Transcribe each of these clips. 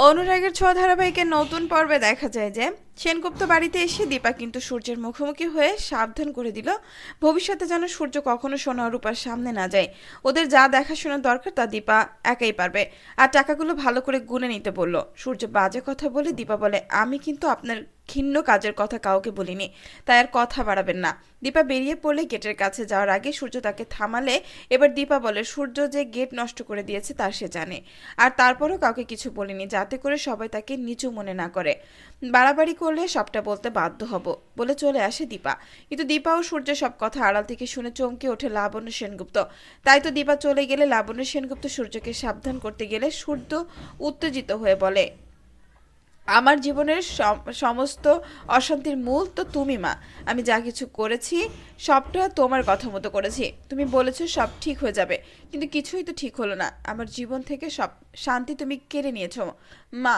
অনুরাগের ছোঁয়া ধারাবাহিকের নতুন পর্বে দেখা যায় যে সেনগুপ্ত বাড়িতে এসে দীপা কিন্তু সূর্যের মুখোমুখি হয়ে সাবধান করে দিল। ভবিষ্যতে যেন সূর্য কখনো সোনা রূপার সামনে না যায়। ওদের যা দেখাশোনার দরকার তা দীপা একাই পারবে। আর টাকাগুলো ভালো করে গুনে নিতে বলল। সূর্য বাজে কথা বলে দীপা বলে, আমি কিন্তু আপনার ঘিন্ন কাজের কথা কাউকে বলিনি। তাই আর কথা বাড়াবেন না। দীপা বেরিয়ে পড়লে গেটের কাছে যাওয়ার আগে সূর্য তাকে থামালে। এবার দীপা বলে, সূর্য যে গেট নষ্ট করে দিয়েছে তা সে জানে। আর তারপরও কাউকে কিছু বলিনি, যাতে করে সবাই তাকে নিচু মনে না করে। বাড়াবাড়ি করলে সবটা বলতে বাধ্য হব বলে চলে আসে দীপা। কিন্তু দীপা ও সূর্য সব কথা আড়াল থেকে শুনে চমকে ওঠে লাবণ্য সেনগুপ্ত। তাই তো দীপা চলে গেলে লাবণ্য সেনগুপ্ত সূর্যকে সাবধান করতে গেলে সূর্য উত্তেজিত হয়ে বলে, আমার জীবনের সমস্ত অশান্তির মূল তো তুমি মা। আমি যা কিছু করেছি, সবটা তোমার কথা মতো করেছি। তুমি বলেছ সব ঠিক হয়ে যাবে, কিন্তু কিছুই তো ঠিক হলো না। আমার জীবন থেকে সব শান্তি তুমি কেড়ে নিয়েছো মা।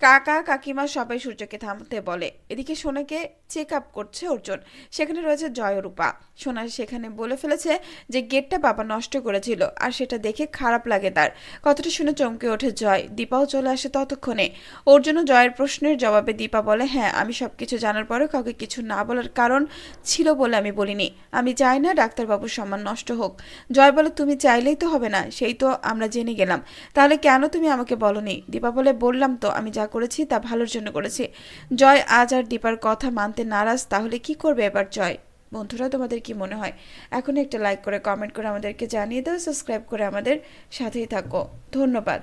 কাকা কাকিমা সবাই সূর্যকে থামতে বলে। এদিকে সোনাকে চেক আপ করছে অর্জুন। সেখানে রয়েছে জয়রূপা। সোনা সেখানে বলে ফেলেছে যে গেটটা বাবা নষ্ট করেছিল আর সেটা দেখে খারাপ লাগে তার। কথাটা শুনে চমকে ওঠে জয়। দীপাও চলে আসে ততক্ষণে। অর্জুনও জয়ের প্রশ্নের জবাবে দীপা বলে হ্যাঁ আমি সব কিছু জানার পরেও কাউকে কিছু না বলার কারণ ছিল বলে আমি বলিনি। আমি চাই না ডাক্তারবাবুর সম্মান নষ্ট হোক। জয় বলে, তুমি চাইলেই তো হবে না, সেই তো আমরা জেনে গেলাম। তাহলে কেন তুমি আমাকে বলনি? দীপা বলে, বললাম তো, আমি যা করেছি, তা ভালোর জন্য করেছি। জয়, আজ আর দীপার কথা মানতে নারাজ, তাহলে কি করবে এবার জয়? বন্ধুরা, তোমাদের কি মনে হয়? এখন একটা লাইক করে কমেন্ট করে আমাদেরকে জানিয়ে দাও সাবস্ক্রাইব করে আমাদের সাথেই থাকো। ধন্যবাদ।